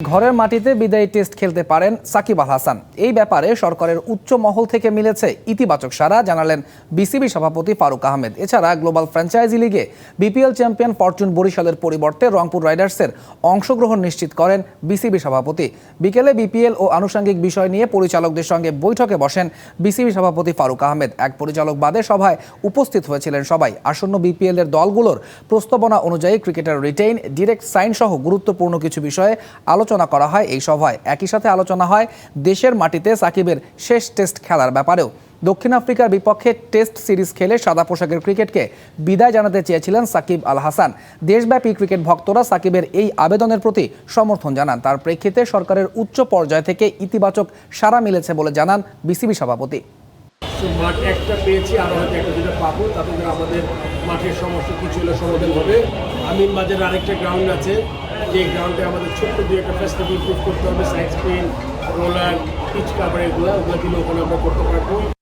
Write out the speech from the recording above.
ঘরের মাটিতে বিদায়ী টেস্ট খেলতে পারেন সাকিব আল হাসান। এই ব্যাপারে সরকারের উচ্চ মহল থেকে মিলেছে ইতিবাচক সাড়া, জানালেন বিসিবি সভাপতি ফারুক আহমেদ। এছাড়া গ্লোবাল ফ্র্যাঞ্চাইজি লিগে বিপিএল চ্যাম্পিয়ন ফরচুন বরিশালের পরিবর্তে রংপুর রাইডার্সের অংশগ্রহণ নিশ্চিত করেন বিসিবি সভাপতি। বিকেলে বিপিএল ও আনুষঙ্গিক বিষয় নিয়ে পরিচালকদের সঙ্গে বৈঠকে বসেন বিসিবি সভাপতি ফারুক আহমেদ। এক পরিচালক বাদে সভায় উপস্থিত হয়েছিলেন সবাই। আসন্ন বিপিএল এর দলগুলোর প্রস্তাবনা অনুযায়ী ক্রিকেটার রিটেইন, ডিরেক্ট সাইন সহ গুরুত্বপূর্ণ কিছু বিষয়ে আলোচনা করা হয় এই সভায়। একই সাথে আলোচনা হয় দেশের মাটিতে সাকিবের শেষ টেস্ট খেলার ব্যাপারেও। দক্ষিণ আফ্রিকার বিপক্ষে টেস্ট সিরিজ খেলে সাদা পোশাকের ক্রিকেটকে বিদায় জানাতে চেয়েছিলেন সাকিব আল হাসান। দেশব্যাপী ক্রিকেট ভক্তরা সাকিবের এই আবেদনের প্রতি সমর্থন জানান। তার প্রেক্ষিতে সরকারের উচ্চ পর্যায় থেকে ইতিবাচক সাড়া মিলেছে বলে জানান বিসিবি সভাপতি। মাঠ একটা পেয়েছি আরও হয়তো একটা দুটো পাবো। তাতে আমাদের মাঠের সমস্যা কিছু হলে সমাধান হবে। আমিন বাজারের আরেকটা গ্রাউন্ড আছে। যে গ্রাউন্ডে আমাদের ছোট্ট দু একটা ফেস্টিভ্যাল ইম্প্রুভ করতে হবে side screen roller pitch cover এগুলো, ওগুলো দিলে ওখানে আমরা করতে পারব।